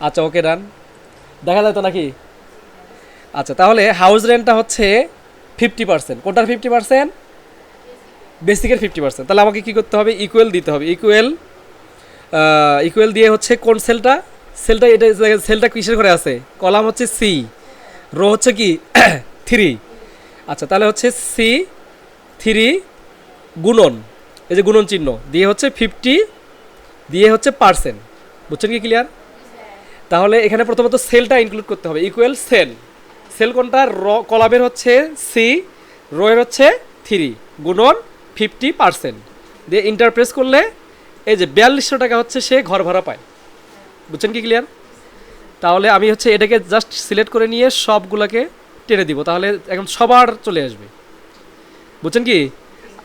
আচ্ছা ওকে ডান দেখা যায় তো নাকি? আচ্ছা তাহলে হাউস রেন্টটা হচ্ছে ফিফটি পার্সেন্ট কোনটার ফিফটি পার্সেন্ট বেসিকের ফিফটি পার্সেন্ট তাহলে আমাকে কী করতে হবে? ইকুয়েল দিতে হবে। ইকুয়েল ইকুয়েল দিয়ে হচ্ছে কোন সেলটা সেলটা এটা সেলটা কিসের ঘরে আছে? কলাম হচ্ছে সি রো হচ্ছে কি? থ্রি আচ্ছা তাহলে হচ্ছে সি থ্রি গুণন। এই যে গুণন চিহ্ন। দিয়ে হচ্ছে ফিফটি দিয়ে হচ্ছে পার্সেন্ট বুঝছেন কি ক্লিয়ার তাহলে এখানে প্রথমত সেলটা ইনক্লুড করতে হবে ইকুয়াল সেল সেল কোনটা? র কলামের হচ্ছে সি রোয়ের হচ্ছে থ্রি গুণন ফিফটি পার্সেন্ট দিয়ে ইন্টারপ্রেস করলে এই যে বিয়াল্লিশশো টাকা হচ্ছে সে ঘর ভাড়া পায়। বুঝছেন কি ক্লিয়ার তাহলে আমি হচ্ছে এটাকে জাস্ট সিলেক্ট করে নিয়ে সবগুলোকে টেনে দিব, তাহলে এখন সবার চলে আসবে। বুঝছেন কি?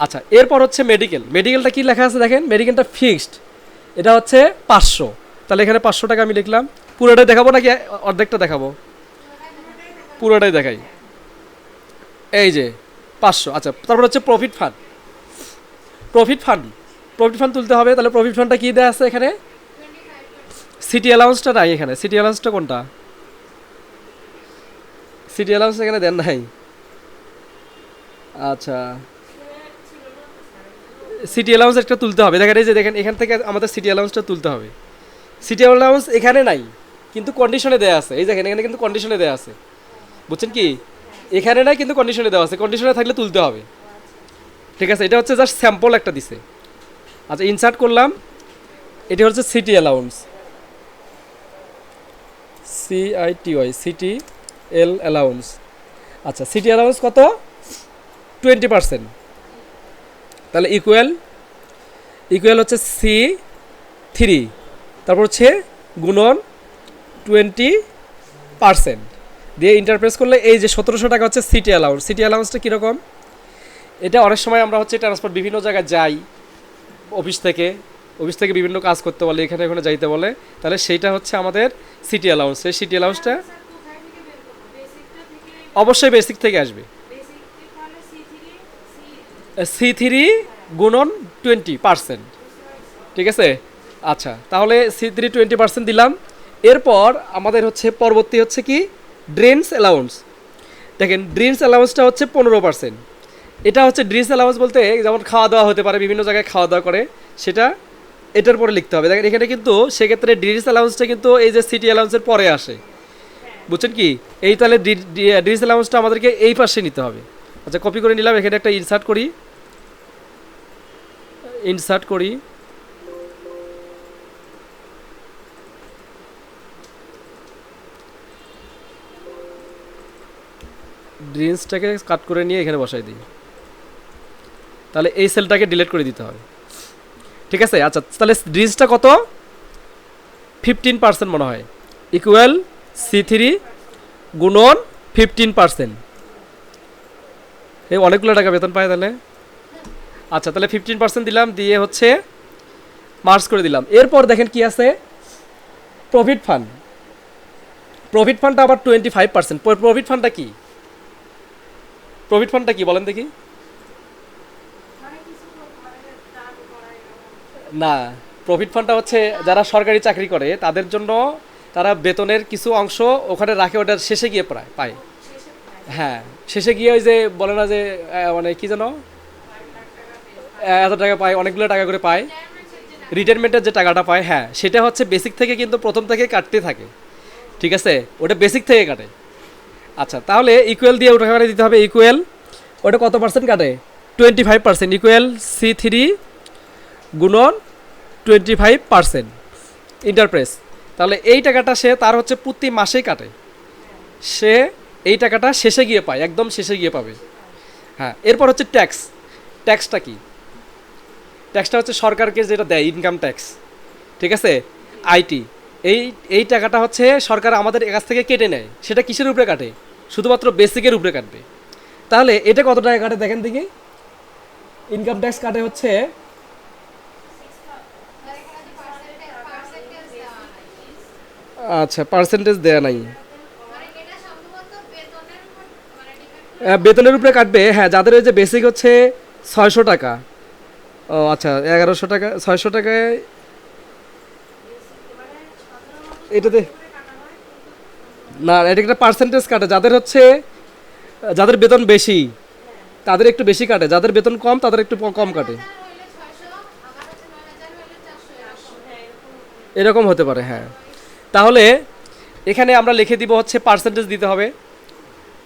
আচ্ছা এরপর হচ্ছে মেডিকেল মেডিকেলটা কি লেখা আছে দেখেন? মেডিকেলটা ফিক্সড এটা হচ্ছে পাঁচশো। তাহলে এখানে পাঁচশো টাকা আমি লিখলাম। পুরোটাই দেখাবো নাকি অর্ধেকটা দেখাবো? পুরোটাই দেখাই। এই যে, পাঁচশো। আচ্ছা তারপর হচ্ছে profit fund profit fund profit fund তুলতে হবে, তাহলে প্রফিট ফান্ডটা কী দেওয়া আছে এখানে? সিটি অ্যালাউন্সটা নাই এখানে। সিটি অ্যালাউন্সটা কোনটা? সিটি অ্যালাউন্স এখানে দেন নাই। আচ্ছা। সিটি অ্যালাউন্স একটা তুলতে হবে। দেখেন, এই যে দেখেন, এখান থেকে আমাদের সিটি অ্যালাউন্সটা তুলতে হবে। সিটি অ্যালাউন্স এখানে নাই। কিন্তু কন্ডিশনে দেওয়া আছে। এই দেখেন, এখানে কিন্তু কন্ডিশনে দেওয়া আছে। বুঝছেন কি? এখানে নাই কিন্তু কন্ডিশনে দেওয়া আছে। কন্ডিশনে থাকলে তুলতে হবে। ঠিক আছে? এটা হচ্ছে জাস্ট স্যাম্পল একটা দিছে। আচ্ছা ইনসার্ট করলাম। এটি হচ্ছে city allowance C I T Y city L allowance আচ্ছা সিটি অ্যালাউন্স কত? টোয়েন্টি পার্সেন্ট তাহলে ইকুয়াল ইকুয়াল হচ্ছে সি থ্রি তারপর হচ্ছে গুণন টোয়েন্টি পার্সেন্ট। দিয়ে ইন্টারপ্রেস করলে এই যে সতেরোশো টাকা হচ্ছে সিটি অ্যালাউন্স সিটি অ্যালাউন্সটা কীরকম? এটা অনেক সময় আমরা হচ্ছে ট্রান্সপোর্ট বিভিন্ন জায়গায় যাই অফিস থেকে অফিস থেকে বিভিন্ন কাজ করতে বলে, এখানে ওখানে যাইতে বলে। তাহলে সেইটা হচ্ছে আমাদের সিটি অ্যালাউন্স সেই সিটি অ্যালাউন্সটা অবশ্যই বেসিক থেকে আসবে। সি থ্রি গুণন টোয়েন্টি পার্সেন্ট ঠিক আছে? আচ্ছা তাহলে সি থ্রি টোয়েন্টি পার্সেন্ট দিলাম। এরপর আমাদের হচ্ছে পরবর্তী হচ্ছে কি? Dearness allowance. দেখেন ড্রিমস অ্যালাউন্সটা হচ্ছে পনেরো পার্সেন্ট। এটা হচ্ছে ড্রিমস অ্যালাউন্স বলতে যেমন খাওয়া দাওয়া হতে পারে, বিভিন্ন জায়গায় খাওয়া দাওয়া করে, সেটা এটার পরে লিখতে হবে। দেখেন, এখানে কিন্তু সেক্ষেত্রে ড্রিমস অ্যালাউন্সটা কিন্তু এই যে সিটি অ্যালাউন্সের পরে আসে। বুঝছেন কি? এই তাহলে ড্রিমস অ্যালাউন্সটা আমাদেরকে এই পাশে নিতে হবে। আচ্ছা কপি করে নিলাম, এখানে একটা ইনসার্ট করি। ইনসার্ট করি। ড্রিন্সটাকে কাট করে নিয়ে এখানে বসাই দিই। তাহলে এই সেলটাকে ডিলিট করে দিতে হবে। ঠিক আছে? আচ্ছা তাহলে ড্রিন্সটা কত? ফিফটিন পার্সেন্ট মনে হয়। ইকুয়াল সি থ্রি গুণন ফিফটিন পার্সেন্ট এই অনেকগুলো টাকা বেতন পায় তাহলে। আচ্ছা তাহলে ফিফটিন পার্সেন্ট দিলাম, দিয়ে হচ্ছে মার্চ করে দিলাম। এরপর দেখেন কি আছে? Profit fund. প্রফিট ফান্ডটা আবার টোয়েন্টি ফাইভ পার্সেন্ট প্রফিট ফান্ডটা কি? প্রফিট ফান্ডটা কি বলেন দেখি। না, প্রফিট ফান্ডটা হচ্ছে যারা সরকারি চাকরি করে, তাদের জন্য তারা বেতনের কিছু অংশ ওখানে রাখে ওটার শেষে গিয়ে প্রায় পায়। হ্যাঁ শেষে গিয়ে ওই যে বলে না যে মানে কি যেন? এত টাকা পায়, অনেকগুলো টাকা করে পায়। রিটায়ারমেন্টের যে টাকাটা পায় হ্যাঁ সেটা হচ্ছে বেসিক থেকে কিন্তু প্রথম থেকে কাটতে থাকে। ঠিক আছে? ওটা বেসিক থেকে কাটে। আচ্ছা তাহলে ইকুয়াল দিয়ে ওটা কাটে দিতে হবে ইকুয়াল ওটা কত পার্সেন্ট কাটে? Twenty five percent equal C three গুণন twenty five percent enter press তাহলে এই টাকাটা সে তার হচ্ছে প্রতি মাসেই কাটে। সে এই টাকাটা শেষে গিয়ে পায়, একদম শেষে গিয়ে পাবে। হ্যাঁ এরপর হচ্ছে ট্যাক্স ট্যাক্সটা কি? ট্যাক্সটা হচ্ছে সরকারকে যেটা দেয় ইনকাম ট্যাক্স ঠিক আছে? আইটি এই এই টাকাটা হচ্ছে সরকার আমাদের কাছ থেকে কেটে নেয়। সেটা কিসের উপরে কাটে? শুধুমাত্র বেসিকের উপরে কাটবে। তাহলে এটা কত টাকা কাটে দেখেন দেখি। ইনকাম ট্যাক্স কাটে হচ্ছে আচ্ছা পার্সেন্টেজ দেয়া নাই। বেতনের উপরে কাটবে হ্যাঁ যাদের ওই যে বেসিক হচ্ছে ছয়শো টাকা। ও আচ্ছা এগারোশো টাকা, ছয়শো টাকায় এটাতে না, এটা একটা পার্সেন্টেজ কাটে। যাদের হচ্ছে, যাদের বেতন বেশি, তাদের একটু বেশি কাটে। যাদের বেতন কম, তাদের একটু কম কাটে। এরকম হতে পারে হ্যাঁ। তাহলে এখানে আমরা লিখে দিব হচ্ছে পার্সেন্টেজ দিতে হবে।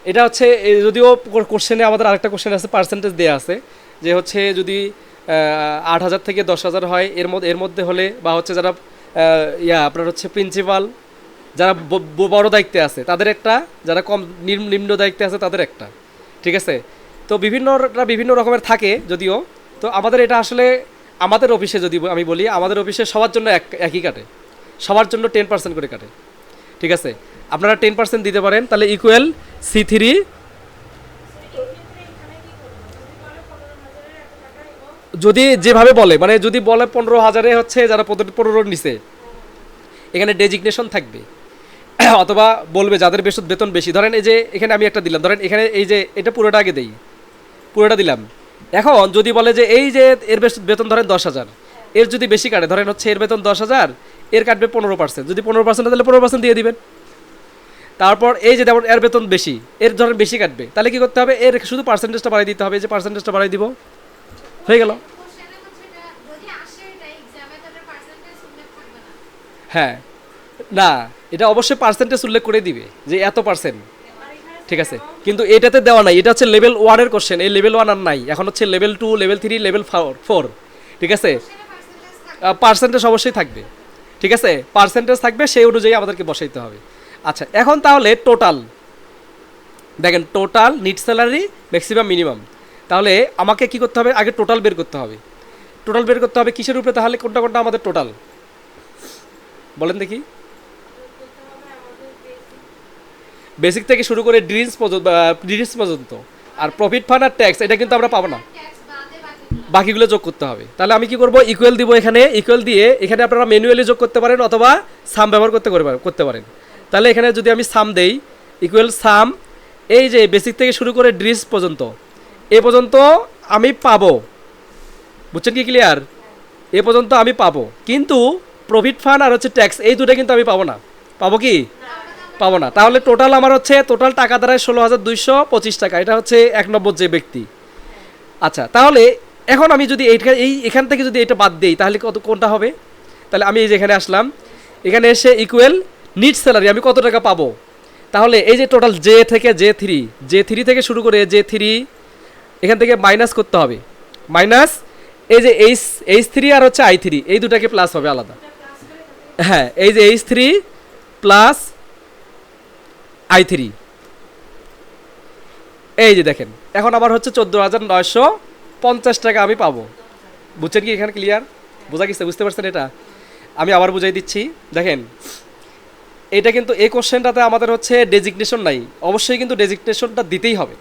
এটা হচ্ছে যদিও কোশ্চেনে আমাদের আরেকটা কোশ্চেন আছে পার্সেন্টেজ দেওয়া আছে। যে হচ্ছে যদি আট হাজার থেকে দশ হাজার হয়, এর মধ্যে এর মধ্যে হলে বা হচ্ছে যারা ইয়া, আপনার হচ্ছে প্রিন্সিপাল যারা বড় দায়িত্বে আছে, তাদের একটা, যারা কম নিম্ন দায়িত্বে আছে, তাদের একটা, ঠিক আছে? তো বিভিন্নরা বিভিন্ন রকমের থাকে যদিও, তো আমাদের এটা আসলে আমাদের অফিসে যদি আমি বলি, আমাদের অফিসে সবার জন্য এক, একই কাটে, সবার জন্য টেন পার্সেন্ট করে কাটে, ঠিক আছে? আপনারা টেন পার্সেন্ট দিতে পারেন, তাহলে ইকুয়াল সি থ্রি যদি যেভাবে বলে মানে যদি বলে পনেরো হাজারে হচ্ছে যারা পনেরো- পনেরোর নিচে এখানে ডেজিগনেশন থাকবে। অথবা বলবে যাদের বেশ বেতন বেশি। ধরেন এই যে এখানে আমি একটা দিলাম, ধরেন এখানে এই যে এটা পুরোটা আগে দেই, পুরোটা দিলাম। এখন যদি বলে যে এই যে এর বেশ বেতন ধরেন দশ হাজার, এর যদি বেশি কাটে, ধরেন হচ্ছে এর বেতন দশ হাজার, এর কাটবে পনেরো পার্সেন্ট। যদি পনেরো পার্সেন্ট তাহলে পনেরো পার্সেন্ট দিয়ে দিবেন। তারপর এই যে যেমন এর বেতন বেশি, এর ধরেন বেশি কাটবে, তাহলে কি করতে হবে? এর শুধু পার্সেন্টেজটা বাড়িয়ে দিতে হবে। যে পার্সেন্টেজটা বাড়িয়ে দিব হয়ে গেল। হ্যাঁ। না, এটা অবশ্যই পার্সেন্টেজ উল্লেখ করে দিবে যে এত পার্সেন্ট ঠিক আছে? কিন্তু এটাতে দেওয়া নাই। এটা হচ্ছে লেভেল ওয়ানের কোশ্চেন এই লেভেল ওয়ান আর নাই। এখন হচ্ছে level two level three level four ঠিক আছে? পার্সেন্টেজ অবশ্যই থাকবে। ঠিক আছে? পার্সেন্টেজ থাকবে, সেই অনুযায়ী আমাদেরকে বসাইতে হবে। আচ্ছা এখন তাহলে টোটাল দেখেন total net salary maximum minimum তাহলে আমাকে কি করতে হবে? আগে টোটাল বের করতে হবে। টোটাল বের করতে হবে কিসের উপরে? তাহলে কোনটা কোনটা আমাদের টোটাল বলেন দেখি। বেসিক থেকে শুরু করে ড্রিমস পর্যন্ত ড্রিমস পর্যন্ত। আর প্রফিট ফান্ড আর ট্যাক্স এটা কিন্তু আমরা পাবো না। বাকিগুলো যোগ করতে হবে। তাহলে আমি কি করব? ইকুয়াল দিব এখানে। ইকুয়াল দিয়ে এখানে আপনারা ম্যানুয়ালি যোগ করতে পারেন অথবা সাম ব্যবহার করতে করতে পারেন। তাহলে এখানে যদি আমি সাম দেই ইকুয়াল সাম এই যে বেসিক থেকে শুরু করে ড্রিস পর্যন্ত এ পর্যন্ত আমি পাবো। বুঝছেন কি ক্লিয়ার এ পর্যন্ত আমি পাবো। কিন্তু প্রফিট ফান্ড আর হচ্ছে ট্যাক্স এই দুটো কিন্তু আমি পাবো না। পাবো কি? পাবো না। তাহলে টোটাল আমার হচ্ছে টোটাল টাকা দাঁড়ায় ষোলো হাজার দুইশো পঁচিশ টাকা। এটা হচ্ছে এক নম্বর যে ব্যক্তি। আচ্ছা তাহলে এখন আমি যদি এইটা, এই এখান থেকে যদি এটা বাদ দিই, তাহলে কত, কোনটা হবে? তাহলে আমি এই যে এখানে আসলাম। এখানে এসে ইকুয়াল নিট স্যালারি আমি কত টাকা পাবো? তাহলে এই যে টোটাল জে থেকে জে থ্রি জে থ্রি থেকে শুরু করে জে থ্রি এখান থেকে মাইনাস করতে হবে। মাইনাস এই যে এইচ এইচ থ্রি আর হচ্ছে আই থ্রি এই দুটাকে প্লাস হবে আলাদা। হ্যাঁ এই যে H three plus I three এই যে দেখেন, এখন আবার হচ্ছে চোদ্দ হাজার নয়শো পঞ্চাশ টাকা আমি পাবো। বুঝছেন কি এখানে ক্লিয়ার বোঝা গেছে, বুঝতে পারছেন এটা? আমি আবার বুঝাই দিচ্ছি। দেখেন, এটা কিন্তু এই কোশ্চেনটাতে আমাদের হচ্ছে ডেজিগনেশন নাই। অবশ্যই কিন্তু ডেজিগনেশনটা দিতেই হবে।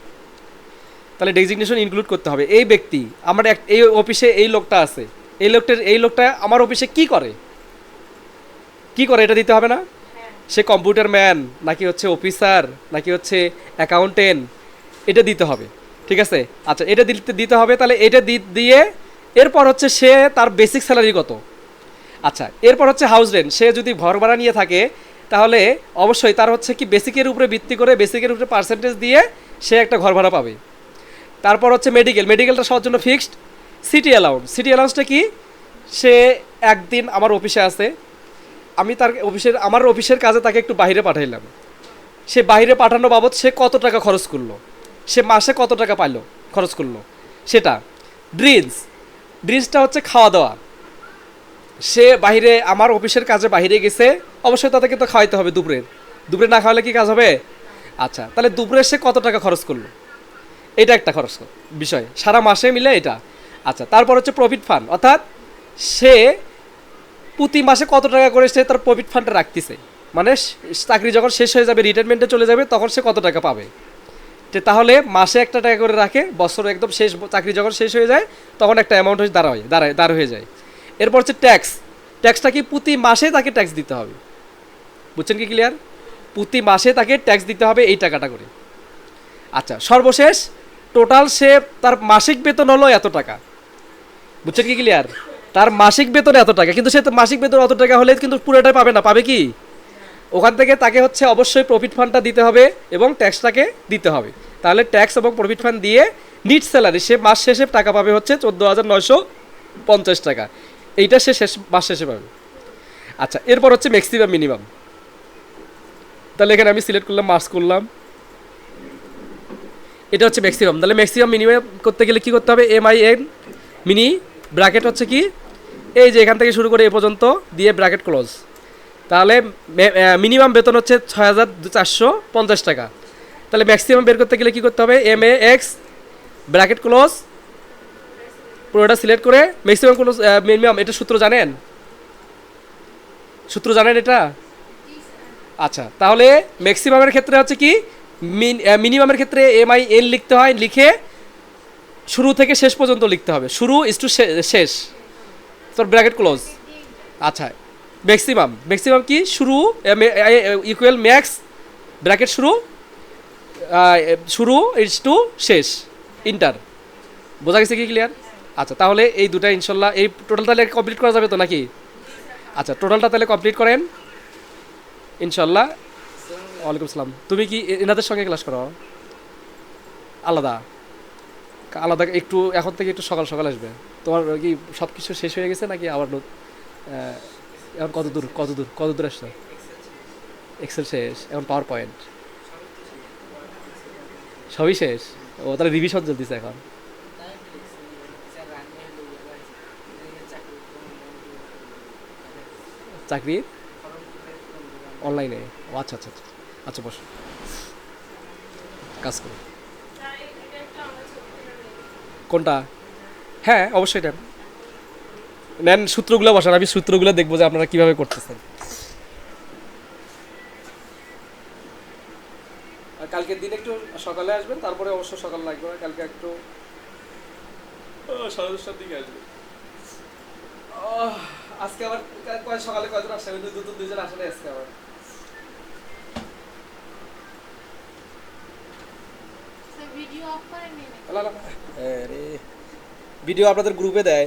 তাহলে ডেজিগনেশন ইনক্লুড করতে হবে। এই ব্যক্তি, আমার এক এই অফিসে এই লোকটা আছে। এই লোকটার এই লোকটা আমার অফিসে কি করে? কি করে এটা দিতে হবে না? সে কম্পিউটার ম্যান নাকি হচ্ছে অফিসার নাকি হচ্ছে অ্যাকাউন্টেন্ট এটা দিতে হবে। ঠিক আছে? আচ্ছা এটা দিতে দিতে হবে, তাহলে এটা দিয়ে এরপর হচ্ছে সে তার বেসিক স্যালারি কত? আচ্ছা এরপর হচ্ছে হাউস রেন্ট সে যদি ঘর ভাড়া নিয়ে থাকে, তাহলে অবশ্যই তার হচ্ছে কি বেসিকের উপরে ভিত্তি করে বেসিকের উপরে পার্সেন্টেজ দিয়ে সে একটা ঘর ভাড়া পাবে। তারপর হচ্ছে মেডিকেল মেডিকেলটা সবার জন্য ফিক্সড সিটি অ্যালাউন্স সিটি অ্যালাউন্সটা কি? সে একদিন আমার অফিসে আছে। আমি তার অফিসের আমার অফিসের কাজে তাকে একটু বাইরে পাঠাইলাম। সে বাইরে পাঠানো বাবদ সে কত টাকা খরচ করল? সে মাসে কত টাকা পাইলো, খরচ করল? সেটা ড্রিঙ্কস ড্রিঙ্কসটা হচ্ছে খাওয়া দাওয়া সে বাইরে, আমার অফিসের কাজে বাইরে গেছে। অবশ্যই তাদেরকে তো খাওয়াইতে হবে দুপুরের দুপুরে না খাওয়ালে কি কাজ হবে? আচ্ছা তাহলে দুপুরে সে কত টাকা খরচ করল? এটা একটা খরচ বিষয়। সারা মাসে মিলে এটা। আচ্ছা তারপর হচ্ছে প্রফিট ফান্ড অর্থাৎ সে প্রতি মাসে কত টাকা করে সে তার প্রফিট ফান্ডে রাখতেছে? মানে চাকরি যখন শেষ হয়ে যাবে রিটায়ারমেন্টে চলে যাবে, তখন সে কত টাকা পাবে? তাহলে মাসে একটা টাকা করে রাখে, বছর একদম শেষ চাকরি যখন শেষ হয়ে যায়, তখন একটা অ্যামাউন্ট হয়ে দাঁড়ায় দাঁড়ায়, দাঁড় হয়ে যায়। এরপর হচ্ছে ট্যাক্স ট্যাক্সটা কি প্রতি মাসে তাকে ট্যাক্স দিতে হবে? বুঝছেন কি ক্লিয়ার প্রতি মাসে তাকে ট্যাক্স দিতে হবে এই টাকাটা করে। আচ্ছা সর্বশেষ টোটাল সে তার মাসিক বেতন হলো এত টাকা। বুঝছেন কি ক্লিয়ার তার মাসিক বেতন এত টাকা, কিন্তু সে তো মাসিক বেতন অত টাকা হলে কিন্তু পুরোটাই পাবে না, পাবে কি? ওখান থেকে তাকে হচ্ছে অবশ্যই প্রফিট ফান্ডটা দিতে হবে এবং ট্যাক্সটাকে দিতে হবে। তাহলে ট্যাক্স এবং প্রফিট ফান্ড দিয়ে নিট স্যালারি সে মাস শেষে টাকা পাবে হচ্ছে চোদ্দ হাজার নয়শো পঞ্চাশ টাকা। এইটা সে শেষ, মাস শেষে পাবে। আচ্ছা এরপর হচ্ছে ম্যাক্সিমাম মিনিমাম তাহলে এখানে আমি সিলেক্ট করলাম মার্কস করলাম। এটা হচ্ছে ম্যাক্সিমাম তাহলে ম্যাক্সিমাম মিনিমাম করতে গেলে কি করতে হবে? M I N mini bracket হচ্ছে কি? এই যে এখান থেকে শুরু করে এ পর্যন্ত দিয়ে ব্র্যাকেট ক্লোজ তাহলে মিনিমাম বেতন হচ্ছে ছয় হাজার চারশো পঞ্চাশ টাকা। তাহলে ম্যাক্সিমাম বের করতে গেলে কি করতে হবে? M A X bracket close পুরোটা সিলেক্ট করে ম্যাক্সিমাম ক্লোজ মিনিমাম এটা সূত্র জানেন? সূত্র জানেন এটা? আচ্ছা তাহলে ম্যাক্সিমামের ক্ষেত্রে হচ্ছে কি? মিনিমামের ক্ষেত্রে এম আই এন লিখতে হয়, লিখে শুরু থেকে শেষ পর্যন্ত লিখতে হবে। শুরু ইস টু শেষ। তোর ব্র্যাকেট ক্লোজ আচ্ছা ম্যাক্সিমাম ম্যাক্সিমাম কি? শুরু ইকুয়াল ম্যাক্স ব্র্যাকেট শুরু শুরু ইস টু শেষ ইন্টার বোঝা গেছে কি ক্লিয়ার আচ্ছা তাহলে এই দুটা ইনশাল্লাহ, এই টোটাল তাহলে কমপ্লিট করা যাবে তো নাকি? আচ্ছা টোটালটা তাহলে কমপ্লিট করেন। ইনশাল্লাহ ওয়ালাইকুম আসসালাম তুমি কি এনাদের সঙ্গে ক্লাস করো? আলাদা। আলাদা একটু এখন থেকে একটু সকাল সকাল আসবে। তোমার কি সব কিছু শেষ হয়ে গেছে নাকি আবার এখন কত দূর কত দূর কত দূর আসছো? এক্সেল শেষ, এখন পাওয়ার পয়েন্ট সবই শেষ? ও, তাহলে রিভিশন চলতেছে এখন। চাকরির অনলাইনে ও আচ্ছা আচ্ছা আচ্ছা। আচ্ছা বস। কাজ করো। কোনটা? হ্যাঁ অবশ্যই নেন নেন সূত্রগুলো বসান আমি সূত্রগুলো দেখব যে আপনারা কীভাবে করতেছেন। আর কালকের দিন একটু সকালে আসবেন তারপরে অবশ্য সকাল লাগবে না কালকে একটু সাড়ে দশটার দিকে আসবে। আহ, আজকে আবার সকালে কয়জন দুটো দুজন আসলে আজকে আবার ভিডিও অফ করে নিন আরে ভিডিও আপনাদের গ্রুপে দেয়।